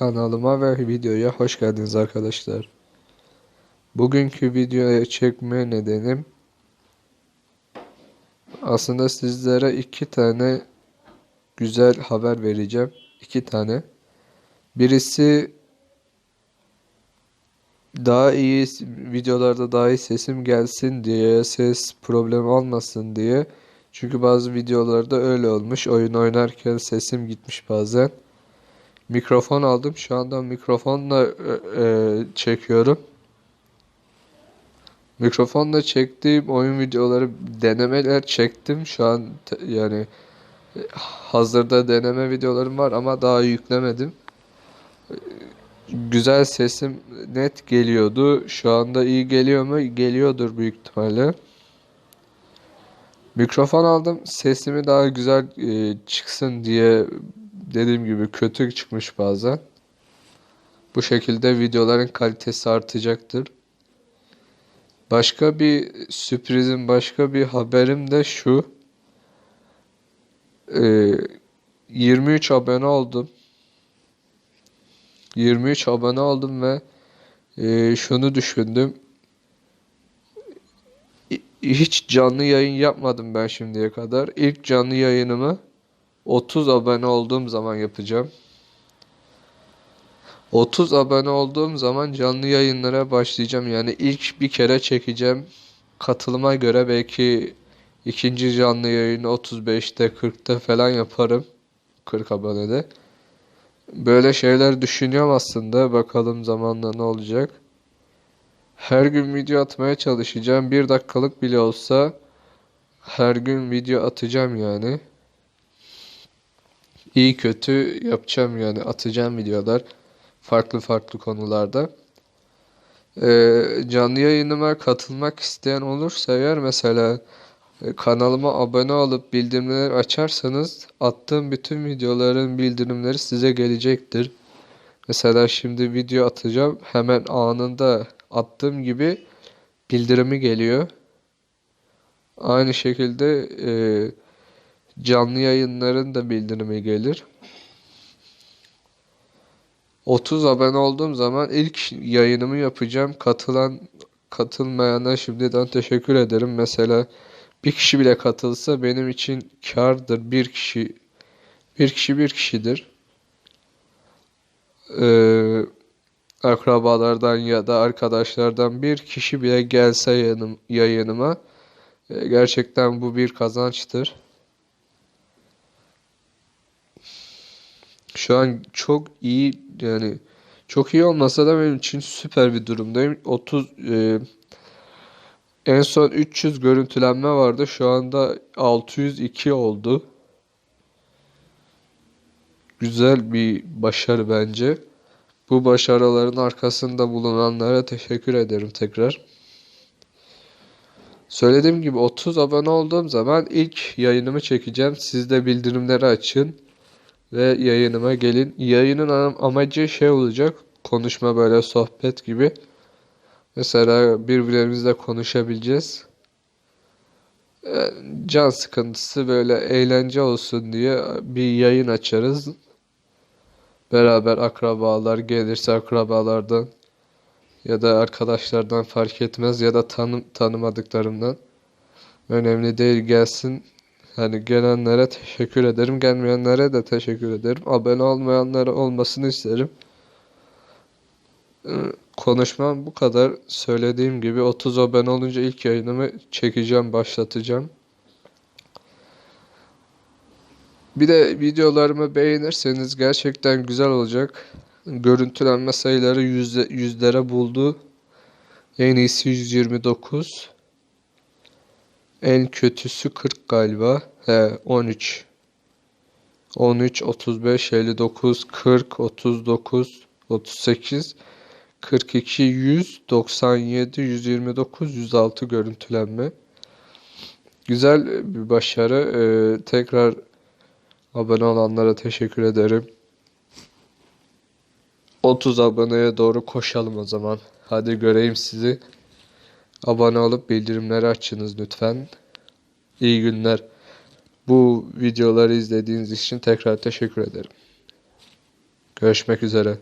Kanalıma ve videoya hoş geldiniz arkadaşlar. Bugünkü videoya çekme nedenim aslında sizlere iki tane güzel haber vereceğim. İki tane. Birisi daha iyi videolarda daha iyi sesim gelsin diye ses problemi olmasın diye. Çünkü bazı videolarda öyle olmuş. Oyun oynarken sesim gitmiş bazen. Mikrofon aldım. Şu anda mikrofonla e, e, çekiyorum. Mikrofonla çektiğim oyun videoları denemeler çektim. Şu an yani e, hazırda deneme videolarım var ama daha yüklemedim. Güzel sesim net geliyordu. Şu anda iyi geliyor mu? Geliyordur büyük ihtimalle. Mikrofon aldım. Sesimi daha güzel e, çıksın diye dediğim gibi kötü çıkmış bazen. Bu şekilde videoların kalitesi artacaktır. Başka bir sürprizim, başka bir haberim de şu. Ee, 23 abone oldum. 23 abone oldum ve e, şunu düşündüm. Hiç canlı yayın yapmadım ben şimdiye kadar. İlk canlı yayınımı 30 abone olduğum zaman yapacağım. 30 abone olduğum zaman canlı yayınlara başlayacağım. Yani ilk bir kere çekeceğim. Katılıma göre belki ikinci canlı yayını 35'te 40'ta falan yaparım. 40 abonede. Böyle şeyler düşünüyorum aslında. Bakalım zamanla ne olacak. Her gün video atmaya çalışacağım. Bir dakikalık bile olsa her gün video atacağım yani. İyi kötü yapacağım yani atacağım videolar farklı farklı konularda. Ee, canlı yayınıma katılmak isteyen olursa eğer mesela e, kanalıma abone olup bildirimleri açarsanız attığım bütün videoların bildirimleri size gelecektir. Mesela şimdi video atacağım hemen anında attığım gibi bildirimi geliyor. Aynı şekilde e, canlı yayınların da bildirimi gelir. 30 abone olduğum zaman ilk yayınımı yapacağım. Katılan katılmayana şimdiden teşekkür ederim. Mesela bir kişi bile katılsa benim için kardır. Bir kişi bir kişi bir kişidir. Ee, akrabalardan ya da arkadaşlardan bir kişi bile gelse yanım, yayınıma e, gerçekten bu bir kazançtır. Şu an çok iyi yani çok iyi olmasa da benim için süper bir durumdayım. 30 e, en son 300 görüntülenme vardı. Şu anda 602 oldu. Güzel bir başarı bence. Bu başarıların arkasında bulunanlara teşekkür ederim tekrar. Söylediğim gibi 30 abone olduğum zaman ilk yayınımı çekeceğim. Siz de bildirimleri açın ve yayınıma gelin. Yayının amacı şey olacak. Konuşma böyle sohbet gibi. Mesela birbirlerimizle konuşabileceğiz. Ee, can sıkıntısı böyle eğlence olsun diye bir yayın açarız. Beraber akrabalar gelirse akrabalardan ya da arkadaşlardan fark etmez ya da tanım tanımadıklarımdan. Önemli değil gelsin Hani gelenlere teşekkür ederim. Gelmeyenlere de teşekkür ederim. Abone olmayanlara olmasını isterim. Ee, konuşmam bu kadar. Söylediğim gibi 30 abone olunca ilk yayınımı çekeceğim, başlatacağım. Bir de videolarımı beğenirseniz gerçekten güzel olacak. Görüntülenme sayıları yüzde, yüzlere buldu. En iyisi 129. En kötüsü 40 galiba. He 13. 13, 35, 59, 40, 39, 38, 42, 100, 97, 129, 106 görüntülenme. Güzel bir başarı. Ee, tekrar abone olanlara teşekkür ederim. 30 aboneye doğru koşalım o zaman. Hadi göreyim sizi. Abone olup bildirimleri açınız lütfen. İyi günler. Bu videoları izlediğiniz için tekrar teşekkür ederim. Görüşmek üzere.